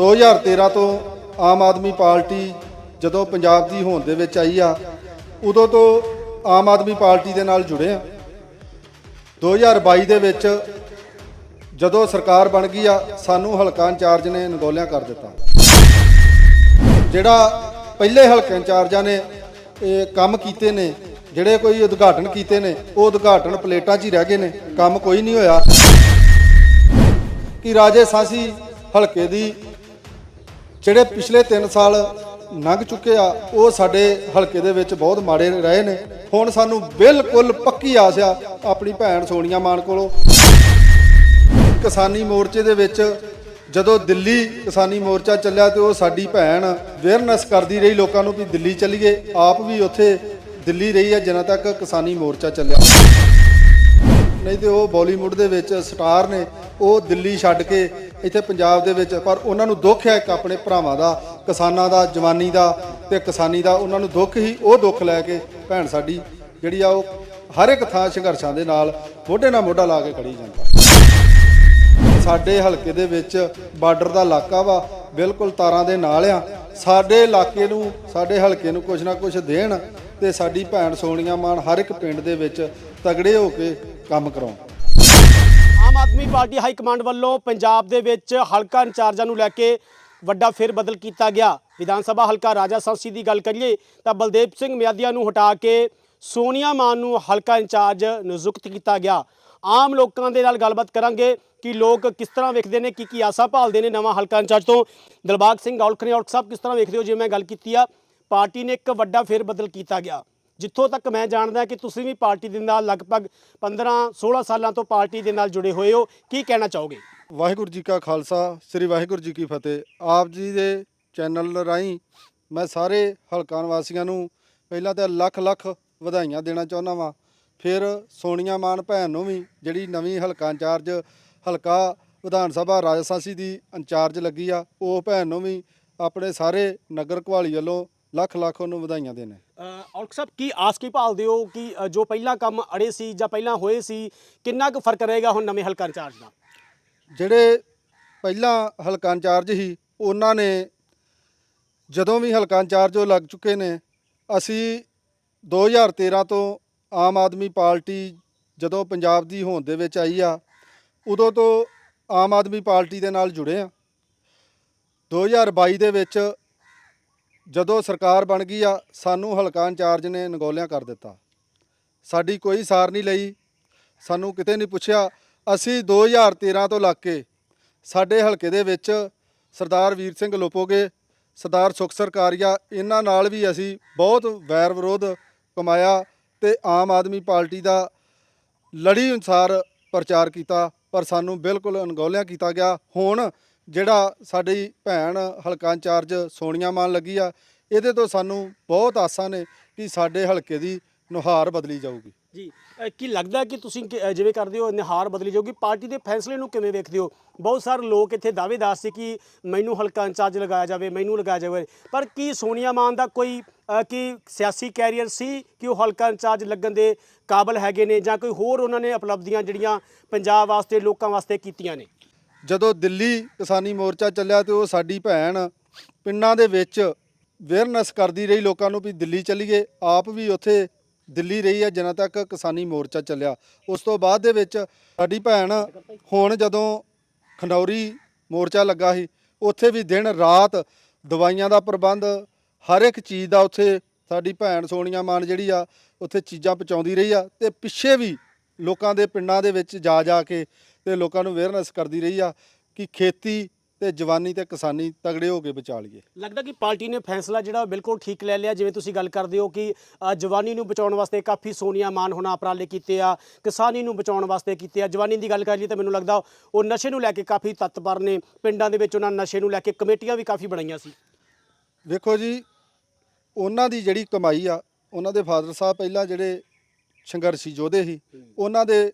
2013 ਤੋਂ ਆਮ ਆਦਮੀ ਪਾਰਟੀ ਜਦੋਂ ਪੰਜਾਬ ਦੀ ਹੋਂਦ ਦੇ ਵਿੱਚ ਆਈ ਆ, ਉਦੋਂ ਤੋਂ ਆਮ ਆਦਮੀ ਪਾਰਟੀ ਦੇ ਨਾਲ ਜੁੜੇ ਆ। 2022 ਦੇ ਵਿੱਚ ਜਦੋਂ ਸਰਕਾਰ ਬਣ ਗਈ ਆ, ਸਾਨੂੰ ਹਲਕਾ ਇੰਚਾਰਜ ਨੇ ਨਗੋਲਿਆਂ ਕਰ ਦਿੱਤਾ। ਜਿਹੜਾ ਪਹਿਲੇ ਹਲਕੇ ਇੰਚਾਰਜਾਂ ਨੇ ਇਹ ਕੰਮ ਕੀਤੇ ਨੇ, ਜਿਹੜੇ ਕੋਈ ਉਦਘਾਟਨ ਕੀਤੇ ਨੇ, ਉਹ ਉਦਘਾਟਨ ਪਲੇਟਾਂ 'ਚ ਹੀ ਰਹਿ ਗਏ ਨੇ, ਕੰਮ ਕੋਈ ਨਹੀਂ ਹੋਇਆ। ਕਿ ਰਾਜੇ ਸਾਂਸੀ ਹਲਕੇ ਦੀ ਜਿਹੜੇ ਪਿਛਲੇ 3 ਸਾਲ ਲੰਘ ਚੁੱਕੇ ਆ, ਉਹ ਸਾਡੇ ਹਲਕੇ ਦੇ ਵਿੱਚ ਬਹੁਤ ਮਾੜੇ ਰਹੇ ਨੇ। ਹੁਣ ਸਾਨੂੰ ਬਿਲਕੁਲ ਪੱਕੀ ਆਸ ਆ ਆਪਣੀ ਭੈਣ ਸੋਨੀਆ ਮਾਨ ਕੋਲੋਂ। ਕਿਸਾਨੀ ਮੋਰਚੇ ਦੇ ਵਿੱਚ ਜਦੋਂ ਦਿੱਲੀ ਕਿਸਾਨੀ ਮੋਰਚਾ ਚੱਲਿਆ ਤੇ ਉਹ ਸਾਡੀ ਭੈਣ ਅਵੇਅਰਨੈਸ ਕਰਦੀ ਰਹੀ ਲੋਕਾਂ ਨੂੰ ਵੀ ਦਿੱਲੀ ਚੱਲੀਏ। ਆਪ ਵੀ ਉੱਥੇ ਦਿੱਲੀ ਰਹੀ ਹੈ ਜਿੰਨਾ ਤੱਕ ਕਿਸਾਨੀ ਮੋਰਚਾ ਚੱਲਿਆ। ਨਹੀਂ ਤੇ ਉਹ ਬਾਲੀਵੁੱਡ ਦੇ ਵਿੱਚ ਸਟਾਰ ਨੇ, ਉਹ ਦਿੱਲੀ ਛੱਡ ਕੇ ਇੱਥੇ ਪੰਜਾਬ ਦੇ ਵਿੱਚ, ਪਰ ਉਹਨਾਂ ਨੂੰ ਦੁੱਖ ਹੈ ਇੱਕ ਆਪਣੇ ਭਰਾਵਾਂ ਦਾ, ਕਿਸਾਨਾਂ ਦਾ, ਜਵਾਨੀ ਦਾ ਤੇ ਕਿਸਾਨੀ ਦਾ, ਉਹਨਾਂ ਨੂੰ ਦੁੱਖ ਹੀ ਉਹ ਦੁੱਖ ਲੈ ਕੇ ਭੈਣ ਸਾਡੀ ਜਿਹੜੀ ਆ ਉਹ ਹਰ ਇੱਕ ਥਾਂ ਸੰਘਰਸ਼ਾਂ ਦੇ ਨਾਲ ਮੋਢੇ ਨਾਲ ਮੋਢਾ ਲਾ ਕੇ ਖੜੀ ਜਾਂਦਾ। ਸਾਡੇ ਹਲਕੇ ਦੇ ਵਿੱਚ ਬਾਰਡਰ ਦਾ ਇਲਾਕਾ ਵਾ, ਬਿਲਕੁਲ ਤਾਰਾਂ ਦੇ ਨਾਲ ਆ। ਸਾਡੇ ਇਲਾਕੇ ਨੂੰ, ਸਾਡੇ ਹਲਕੇ ਨੂੰ ਕੁਝ ਨਾ ਕੁਝ ਦੇਣ ਤੇ ਸਾਡੀ ਭੈਣ ਸੋਨੀਆ ਮਾਨ ਹਰ ਇੱਕ ਪਿੰਡ ਦੇ ਵਿੱਚ ਤਗੜੇ ਹੋ ਕੇ ਕੰਮ ਕਰਾਉਣ। ਆਦਮੀ ਪਾਰਟੀ ਹਾਈ ਕਮਾਂਡ ਵੱਲੋਂ ਪੰਜਾਬ ਦੇ ਵਿੱਚ ਹਲਕਾ ਇੰਚਾਰਜਾਂ ਨੂੰ ਲੈ ਕੇ ਵੱਡਾ ਫੇਰ ਬਦਲ ਕੀਤਾ ਗਿਆ। ਵਿਧਾਨ ਸਭਾ ਹਲਕਾ ਰਾਜਾ ਸੰਸੀ ਦੀ ਗੱਲ ਕਰੀਏ ਤਾਂ ਬਲਦੇਵ ਸਿੰਘ ਮਿਆਦੀਆ ਨੂੰ ਹਟਾ ਕੇ ਸੋਨੀਆ ਮਾਨ ਨੂੰ ਹਲਕਾ ਇੰਚਾਰਜ ਨਿਯੁਕਤ ਕੀਤਾ ਗਿਆ। ਆਮ ਲੋਕਾਂ ਦੇ ਨਾਲ ਗੱਲਬਾਤ ਕਰਾਂਗੇ ਕਿ ਲੋਕ ਕਿਸ ਤਰ੍ਹਾਂ ਵੇਖਦੇ ਨੇ ਕੀ ਕੀ ਆਸਾਂ ਭਾਲਦੇ ਨੇ ਨਵਾਂ ਹਲਕਾ ਇੰਚਾਰਜ ਤੋਂ। ਦਿਲਬਾਗ ਸਿੰਘ ਔਲਖ ਔਲਖ ਸਾਹਿਬ ਕਿਸ ਤਰ੍ਹਾਂ ਵੇਖਦੇ ਹੋ? ਜਿਵੇਂ ਮੈਂ ਗੱਲ ਕੀਤੀ ਆ, ਪਾਰਟੀ ਨੇ ਇੱਕ ਵੱਡਾ ਫੇਰ ਬਦਲ ਕੀਤਾ ਗਿਆ। ਜਿੱਥੋਂ ਤੱਕ ਮੈਂ ਜਾਣਦਾ ਕਿ ਤੁਸੀਂ ਵੀ ਪਾਰਟੀ ਦੇ ਨਾਲ ਲਗਭਗ 15 16 ਸਾਲਾਂ ਤੋਂ ਪਾਰਟੀ ਦੇ ਨਾਲ ਜੁੜੇ ਹੋਏ ਹੋ। ਕੀ ਕਹਿਣਾ ਚਾਹੋਗੇ? ਵਾਹਿਗੁਰੂ ਜੀ ਕਾ ਖਾਲਸਾ, ਸ੍ਰੀ ਵਾਹਿਗੁਰੂ ਜੀ ਕੀ ਫਤਿਹ। ਆਪ ਜੀ ਦੇ ਚੈਨਲ ਰਾਹੀਂ ਮੈਂ ਸਾਰੇ ਹਲਕਾ ਨਿਵਾਸੀਆਂ ਨੂੰ ਪਹਿਲਾਂ ਤਾਂ ਲੱਖ ਲੱਖ ਵਧਾਈਆਂ ਦੇਣਾ ਚਾਹੁੰਦਾ ਵਾਂ। ਫਿਰ ਸੋਨੀਆ ਮਾਨ ਭੈਣ ਨੂੰ ਵੀ ਜਿਹੜੀ ਨਵੀਂ ਹਲਕਾ ਇੰਚਾਰਜ, ਹਲਕਾ ਵਿਧਾਨ ਸਭਾ ਰਾਜਸਾਂਸੀ ਦੀ ਇੰਚਾਰਜ ਲੱਗੀ ਆ, ਉਹ ਭੈਣ ਨੂੰ ਵੀ ਆਪਣੇ ਸਾਰੇ ਨਗਰ ਘਵਾਲੀ ਵੱਲੋਂ ਲੱਖ ਲੱਖ ਉਹਨੂੰ ਵਧਾਈਆਂ ਦੇਣੇ। ਔਲਖ ਸਾਹਿਬ ਕੀ ਆਸ ਕੀ ਭਾਲਦੇ ਹੋ ਕਿ ਅ, ਜੋ ਪਹਿਲਾਂ ਕੰਮ ਅੜੇ ਸੀ ਜਾਂ ਪਹਿਲਾਂ ਹੋਏ ਸੀ ਕਿੰਨਾ ਕੁ ਫ਼ਰਕ ਰਹੇਗਾ ਹੁਣ ਨਵੇਂ ਹਲਕਾ ਇੰਚਾਰਜ ਦਾ? ਜਿਹੜੇ ਪਹਿਲਾਂ ਹਲਕਾ ਇੰਚਾਰਜ ਸੀ ਉਹਨਾਂ ਨੇ ਜਦੋਂ ਵੀ ਹਲਕਾ ਇੰਚਾਰਜ ਉਹ ਲੱਗ ਚੁੱਕੇ ਨੇ ਅਸੀਂ 2013 ਤੋਂ ਆਮ ਆਦਮੀ ਪਾਰਟੀ ਜਦੋਂ ਪੰਜਾਬ ਦੀ ਹੋਂਦ ਦੇ ਵਿੱਚ ਆਈ ਆ ਉਦੋਂ ਤੋਂ ਆਮ ਆਦਮੀ ਪਾਰਟੀ ਦੇ ਨਾਲ ਜੁੜੇ ਆ। 2022 ਦੇ ਵਿੱਚ ਜਦੋਂ ਸਰਕਾਰ ਬਣ ਗਈ ਆ, ਸਾਨੂੰ ਹਲਕਾ ਇੰਚਾਰਜ ਨੇ ਨਗੋਲਿਆਂ ਕਰ ਦਿੱਤਾ। ਸਾਡੀ ਕੋਈ ਸਾਰ ਨਹੀਂ ਲਈ। ਸਾਨੂੰ ਕਿਤੇ ਨਹੀਂ ਪੁੱਛਿਆ। ਅਸੀਂ 2013 ਤੋਂ ਲੱਗ ਕੇ ਸਾਡੇ ਹਲਕੇ ਦੇ ਵਿੱਚ ਸਰਦਾਰ ਵੀਰ ਸਿੰਘ ਲੋਪੋਗੇ, ਸਰਦਾਰ ਸੁਖ ਸਰਕਾਰੀਆ, ਇਹਨਾਂ ਨਾਲ ਵੀ ਅਸੀਂ ਬਹੁਤ ਵੈਰ ਵਿਰੋਧ ਕਮਾਇਆ ਤੇ ਆਮ ਆਦਮੀ ਪਾਰਟੀ ਦਾ ਲੜੀ ਅਨੁਸਾਰ ਪ੍ਰਚਾਰ ਕੀਤਾ, ਪਰ ਸਾਨੂੰ ਬਿਲਕੁਲ ਅਣਗੌਲਿਆਂ ਕੀਤਾ ਗਿਆ। ਹੁਣ ਜਿਹੜਾ ਸਾਡੀ ਭੈਣ ਹਲਕਾ ਇੰਚਾਰਜ ਸੋਨੀਆ ਮਾਨ ਲੱਗੀ ਆ ਇਹਦੇ ਤੋਂ ਸਾਨੂੰ ਬਹੁਤ ਆਸਾਂ ਨੇ ਕਿ ਸਾਡੇ ਹਲਕੇ ਦੀ ਨੁਹਾਰ ਬਦਲੀ ਜਾਊਗੀ। ਜੀ ਕੀ ਲੱਗਦਾ ਕਿ ਤੁਸੀਂ ਕਿ- ਜਿਵੇਂ ਕਰਦੇ ਹੋ ਨਿਹਾਰ ਬਦਲੀ ਜਾਊਗੀ? ਪਾਰਟੀ ਦੇ ਫੈਸਲੇ ਨੂੰ ਕਿਵੇਂ ਵੇਖਦੇ ਹੋ? ਬਹੁਤ ਸਾਰੇ ਲੋਕ ਇੱਥੇ ਦਾਅਵੇਦਾਰ ਸੀ ਕਿ ਮੈਨੂੰ ਹਲਕਾ ਇੰਚਾਰਜ ਲਗਾਇਆ ਜਾਵੇ ਮੈਨੂੰ ਲਗਾਇਆ ਜਾਵੇ। ਪਰ ਕੀ ਸੋਨੀਆ ਮਾਨ ਦਾ ਕੋਈ ਅ, ਕੀ ਸਿਆਸੀ ਕੈਰੀਅਰ ਸੀ ਕਿ ਉਹ ਹਲਕਾ ਇੰਚਾਰਜ ਲੱਗਣ ਦੇ ਕਾਬਲ ਹੈਗੇ ਨੇ ਜਾਂ ਕੋਈ ਹੋਰ ਉਹਨਾਂ ਨੇ ਉਪਲਬਧੀਆਂ ਜਿਹੜੀਆਂ ਪੰਜਾਬ ਵਾਸਤੇ ਲੋਕਾਂ ਵਾਸਤੇ ਕੀਤੀਆਂ ਨੇ? ਜਦੋਂ ਦਿੱਲੀ ਕਿਸਾਨੀ ਮੋਰਚਾ ਚੱਲਿਆ ਤੇ ਉਹ ਸਾਡੀ ਭੈਣ ਪਿੰਡਾਂ ਦੇ ਵਿੱਚ ਅਵੇਅਰਨੈਸ ਕਰਦੀ ਰਹੀ ਲੋਕਾਂ ਨੂੰ ਵੀ ਦਿੱਲੀ ਚੱਲੀਏ ਆਪ ਵੀ ਉੱਥੇ ਦਿੱਲੀ ਰਹੀ ਹੈ, ਜਿੰਨਾ ਤੱਕ ਕਿਸਾਨੀ ਮੋਰਚਾ ਚੱਲਿਆ। ਉਸ ਤੋਂ ਬਾਅਦ ਦੇ ਵਿੱਚ ਸਾਡੀ ਭੈਣ ਹੁਣ ਜਦੋਂ ਖਨੌਰੀ ਮੋਰਚਾ ਲੱਗਾ ਸੀ, ਉੱਥੇ ਵੀ ਦਿਨ ਰਾਤ ਦਵਾਈਆਂ ਦਾ ਪ੍ਰਬੰਧ, ਹਰ ਇੱਕ ਚੀਜ਼ ਦਾ ਉੱਥੇ ਸਾਡੀ ਭੈਣ ਸੋਨੀਆ ਮਾਨ ਜਿਹੜੀ ਆ, ਉੱਥੇ ਚੀਜ਼ਾਂ ਪਹੁੰਚਾਉਂਦੀ ਰਹੀ ਆ ਤੇ ਪਿੱਛੇ ਵੀ ਲੋਕਾਂ ਦੇ ਪਿੰਡਾਂ ਦੇ ਵਿੱਚ ਜਾ ਜਾ ਕੇ ਤੇ ਲੋਕਾਂ ਨੂੰ ਅਵੇਅਰਨੈਸ ਕਰਦੀ ਰਹੀ ਆ ਕਿ ਖੇਤੀ ਤੇ ਜਵਾਨੀ ਤੇ ਕਿਸਾਨੀ ਤਗੜੇ ਹੋ ਕੇ ਬਚਾ ਲਈਏ ਲੱਗਦਾ ਕਿ ਪਾਰਟੀ ਨੇ ਫੈਸਲਾ ਜਿਹੜਾ ਬਿਲਕੁਲ ਠੀਕ ਲੈ ਲਿਆ। ਜਿਵੇਂ ਤੁਸੀਂ ਗੱਲ ਕਰਦੇ ਹੋ ਕਿ ਜਵਾਨੀ ਨੂੰ ਬਚਾਉਣ ਵਾਸਤੇ ਕਾਫੀ ਸੋਨੀਆ ਮਾਨ ਹੋਣਾ ਉਪਰਾਲੇ ਕੀਤੇ ਆ ਕਿਸਾਨੀ ਨੂੰ ਬਚਾਉਣ ਵਾਸਤੇ ਕੀਤੇ ਆ। ਜਵਾਨੀ ਦੀ ਗੱਲ ਕਰੀਏ ਤਾਂ ਮੈਨੂੰ ਲੱਗਦਾ ਉਹ ਨਸ਼ੇ ਨੂੰ ਲੈ ਕੇ ਕਾਫੀ ਤਤਪਰ ਨੇ। ਪਿੰਡਾਂ ਦੇ ਵਿੱਚ ਉਹਨਾਂ ਨਸ਼ੇ ਨੂੰ ਲੈ ਕੇ ਕਮੇਟੀਆਂ ਵੀ ਕਾਫੀ ਬਣਾਈਆਂ ਸੀ। ਵੇਖੋ ਜੀ ਉਹਨਾਂ ਦੀ ਜਿਹੜੀ ਕਮਾਈ ਆ ਉਹਨਾਂ ਦੇ ਫਾਦਰ ਸਾਹਿਬ ਪਹਿਲਾਂ ਜਿਹੜੇ ਸੰਘਰਸ਼ੀ ਯੋਧੇ ਸੀ ਉਹਨਾਂ ਦੇ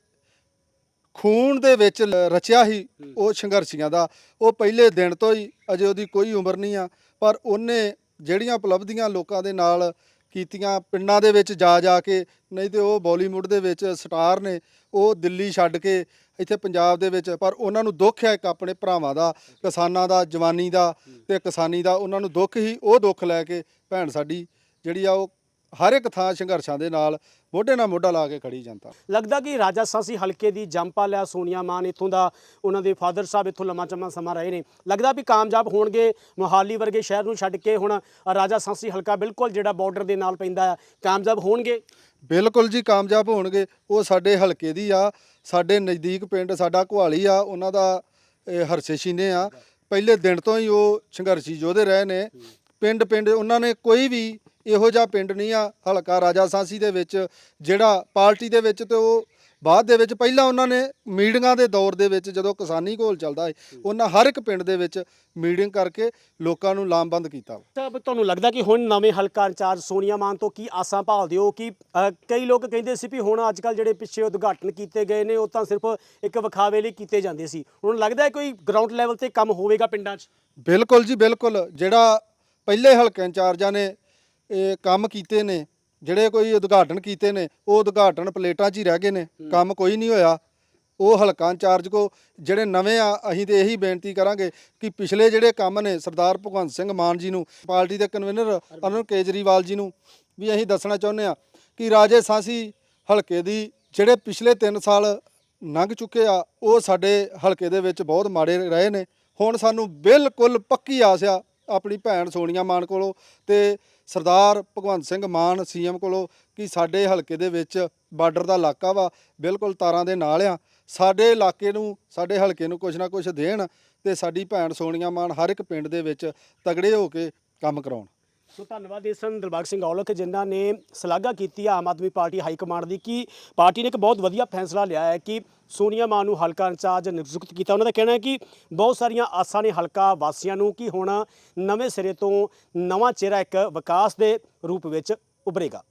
ਖੂਨ ਦੇ ਵਿੱਚ ਰਚਿਆ ਹੀ। ਉਹ ਸੰਘਰਸ਼ੀਆਂ ਦਾ। ਉਹ ਪਹਿਲੇ ਦਿਨ ਤੋਂ ਹੀ ਅਜੇ ਉਹਦੀ ਕੋਈ ਉਮਰ ਨਹੀਂ ਆ। ਪਰ ਉਹਨੇ ਜਿਹੜੀਆਂ ਉਪਲਬਧੀਆਂ ਲੋਕਾਂ ਦੇ ਨਾਲ ਕੀਤੀਆਂ ਪਿੰਡਾਂ ਦੇ ਵਿੱਚ ਜਾ ਜਾ ਕੇ ਨਹੀਂ ਤੇ ਉਹ ਬਾਲੀਵੁੱਡ ਦੇ ਵਿੱਚ ਸਟਾਰ ਨੇ ਉਹ ਦਿੱਲੀ ਛੱਡ ਕੇ ਇੱਥੇ ਪੰਜਾਬ ਦੇ ਵਿੱਚ ਪਰ ਉਹਨਾਂ ਨੂੰ ਦੁੱਖ ਹੈ ਇੱਕ ਆਪਣੇ ਭਰਾਵਾਂ ਦਾ ਕਿਸਾਨਾਂ ਦਾ ਜਵਾਨੀ ਦਾ ਤੇ ਕਿਸਾਨੀ ਦਾ ਉਹਨਾਂ ਨੂੰ ਦੁੱਖ ਹੀ ਉਹ ਦੁੱਖ ਲੈ ਕੇ ਭੈਣ ਸਾਡੀ ਜਿਹੜੀ ਆ ਉਹ ਹਰ ਇੱਕ ਥਾਂ ਸੰਘਰਸ਼ਾਂ ਦੇ ਨਾਲ ਮੋਢੇ ਨਾਲ ਮੋਢਾ ਲਾ ਕੇ ਖੜੀ ਜਾਂਦਾ ਲੱਗਦਾ ਕਿ ਰਾਜਾ ਸਾਂਸੀ ਹਲਕੇ ਦੀ ਜੰਪਾ ਲਿਆ ਸੋਨੀਆ ਮਾਨ ਇੱਥੋਂ ਦਾ ਉਹਨਾਂ ਦੇ ਫਾਦਰ ਸਾਹਿਬ ਇੱਥੋਂ ਲੰਮਾ ਚੰਮਾ ਸਮਾਂ ਰਹੇ ਨੇ। ਲੱਗਦਾ ਵੀ ਕਾਮਯਾਬ ਹੋਣਗੇ ਮੋਹਾਲੀ ਵਰਗੇ ਸ਼ਹਿਰ ਨੂੰ ਛੱਡ ਕੇ ਹੁਣ ਰਾਜਾ ਸਾਂਸੀ ਹਲਕਾ ਬਿਲਕੁਲ ਜਿਹੜਾ ਬਾਰਡਰ ਦੇ ਨਾਲ ਪੈਂਦਾ ਆ ਕਾਮਯਾਬ ਹੋਣਗੇ? ਬਿਲਕੁਲ ਜੀ ਕਾਮਯਾਬ ਹੋਣਗੇ। ਉਹ ਸਾਡੇ ਹਲਕੇ ਦੀ ਆ ਸਾਡੇ ਨਜ਼ਦੀਕ ਪਿੰਡ ਸਾਡਾ ਕੁਹਾਲੀ ਆ ਉਹਨਾਂ ਦਾ ਹਰਸੇ ਸ਼ੀਨੇ ਆ। ਪਹਿਲੇ ਦਿਨ ਤੋਂ ਹੀ ਉਹ ਸੰਘਰਸ਼ੀ ਯੋਧੇ ਰਹੇ ਨੇ। ਪਿੰਡ ਪਿੰਡ ਉਹਨਾਂ ਨੇ ਕੋਈ ਵੀ ਇਹੋ ਜਿਹਾ ਪਿੰਡ ਨਹੀਂ ਆ ਹਲਕਾ ਰਾਜਾ ਸਾਂਸੀ ਦੇ ਵਿੱਚ ਜਿਹੜਾ ਪਾਰਟੀ ਦੇ ਵਿੱਚ ਤੇ ਉਹ ਬਾਅਦ ਦੇ ਵਿੱਚ ਪਹਿਲਾਂ ਉਹਨਾਂ ਨੇ ਮੀਟਿੰਗਾਂ ਦੇ ਦੌਰ ਦੇ ਵਿੱਚ ਜਦੋਂ ਕਿਸਾਨੀ ਘੋਲ ਚੱਲਦਾ ਹੈ ਉਹਨਾਂ ਹਰ ਇੱਕ ਪਿੰਡ ਦੇ ਵਿੱਚ ਮੀਟਿੰਗ ਕਰਕੇ ਲੋਕਾਂ ਨੂੰ ਲਾਮਬੰਦ ਕੀਤਾ। ਤਾਂ ਤੁਹਾਨੂੰ ਲੱਗਦਾ ਕਿ ਹੁਣ ਨਵੇਂ ਹਲਕਾ ਇੰਚਾਰਜ ਸੋਨੀਆ ਮਾਨ ਤੋਂ ਕੀ ਆਸਾਂ ਭਾਲਦੇ ਹੋ? ਕਿ ਕਈ ਲੋਕ ਕਹਿੰਦੇ ਸੀ ਵੀ ਹੁਣ ਅੱਜ ਕੱਲ ਜਿਹੜੇ ਪਿੱਛੇ ਉਦਘਾਟਨ ਕੀਤੇ ਗਏ ਨੇ ਉਹ ਤਾਂ ਸਿਰਫ ਇੱਕ ਵਿਖਾਵੇ ਲਈ ਕੀਤੇ ਜਾਂਦੇ ਸੀ। ਹੁਣ ਲੱਗਦਾ ਕੋਈ ਗਰਾਊਂਡ ਲੈਵਲ ਤੇ ਕੰਮ ਹੋਵੇਗਾ ਪਿੰਡਾਂ 'ਚ? ਬਿਲਕੁਲ ਜੀ ਬਿਲਕੁਲ। ਜਿਹੜਾ ਪਹਿਲੇ ਹਲਕੇ ਇੰਚਾਰਜਾਂ ਨੇ ਇਹ ਕੰਮ ਕੀਤੇ ਨੇ ਜਿਹੜੇ ਕੋਈ ਉਦਘਾਟਨ ਕੀਤੇ ਨੇ ਉਹ ਉਦਘਾਟਨ ਪਲੇਟਾਂ 'ਚ ਹੀ ਰਹਿ ਗਏ ਨੇ ਕੰਮ ਕੋਈ ਨਹੀਂ ਹੋਇਆ। ਉਹ ਹਲਕਾ ਇੰਚਾਰਜ ਕੋ ਜਿਹੜੇ ਨਵੇਂ ਆ ਅਸੀਂ ਤੇ ਇਹੀ ਬੇਨਤੀ ਕਰਾਂਗੇ ਕਿ ਪਿਛਲੇ ਜਿਹੜੇ ਕੰਮ ਨੇ ਸਰਦਾਰ ਭਗਵੰਤ ਸਿੰਘ ਮਾਨ ਜੀ ਨੂੰ ਪਾਰਟੀ ਦੇ ਕਨਵੀਨਰ ਅਰੁਣ ਕੇਜਰੀਵਾਲ ਜੀ ਨੂੰ ਵੀ ਅਸੀਂ ਦੱਸਣਾ ਚਾਹੁੰਦੇ ਆ ਕਿ ਰਾਜੇ ਸਾਂਸੀ ਹਲਕੇ ਦੀ ਜਿਹੜੇ ਪਿਛਲੇ 3 ਸਾਲ ਲੰਘ ਚੁੱਕੇ ਆ ਉਹ ਸਾਡੇ ਹਲਕੇ ਦੇ ਵਿੱਚ ਬਹੁਤ ਮਾੜੇ ਰਹੇ ਨੇ। ਹੁਣ ਸਾਨੂੰ ਬਿਲਕੁਲ ਪੱਕੀ ਆਸ ਆ ਆਪਣੀ ਭੈਣ ਸੋਨੀਆ ਮਾਨ ਕੋਲੋਂ ਤੇ ਸਰਦਾਰ ਭਗਵੰਤ ਸਿੰਘ ਮਾਨ ਸੀਐਮ ਕੋਲੋਂ ਕਿ ਸਾਡੇ ਹਲਕੇ ਦੇ ਵਿੱਚ ਬਾਰਡਰ ਦਾ ਇਲਾਕਾ ਵਾ, ਬਿਲਕੁਲ ਤਾਰਾਂ ਦੇ ਨਾਲ ਆ। ਸਾਡੇ ਇਲਾਕੇ ਨੂੰ, ਸਾਡੇ ਹਲਕੇ ਨੂੰ ਕੁਝ ਨਾ ਕੁਝ ਦੇਣ ਤੇ ਸਾਡੀ ਭੈਣ ਸੋਨੀਆ ਮਾਨ ਹਰ ਇੱਕ ਪਿੰਡ ਦੇ ਵਿੱਚ ਤਗੜੇ ਹੋ ਕੇ ਕੰਮ ਕਰਾਉਣ। ਸੋ ਧੰਨਵਾਦ ਇਸ ਸਨ ਦਿਲਬਾਗ ਸਿੰਘ ਔਲਖ, ਜਿਨ੍ਹਾਂ ਨੇ ਸ਼ਲਾਘਾ ਕੀਤੀ ਆ Aam Aadmi party high command ਦੀ, ਕਿ ਪਾਰਟੀ ਨੇ ਇੱਕ ਬਹੁਤ ਵਧੀਆ ਫੈਸਲਾ ਲਿਆ ਹੈ ਕਿ ਸੋਨੀਆ ਮਾਨ ਨੂੰ ਹਲਕਾ ਇੰਚਾਰਜ ਨਿਯੁਕਤ ਕੀਤਾ। ਉਹਨਾਂ ਦਾ ਕਹਿਣਾ ਹੈ ਕਿ ਬਹੁਤ ਸਾਰੀਆਂ ਆਸਾਂ ਨੇ ਹਲਕਾ ਵਾਸੀਆਂ ਨੂੰ ਕਿ ਹੁਣ ਨਵੇਂ ਸਿਰੇ ਤੋਂ ਨਵਾਂ ਚਿਹਰਾ ਇੱਕ ਵਿਕਾਸ ਦੇ ਰੂਪ ਵਿੱਚ ਉਭਰੇਗਾ।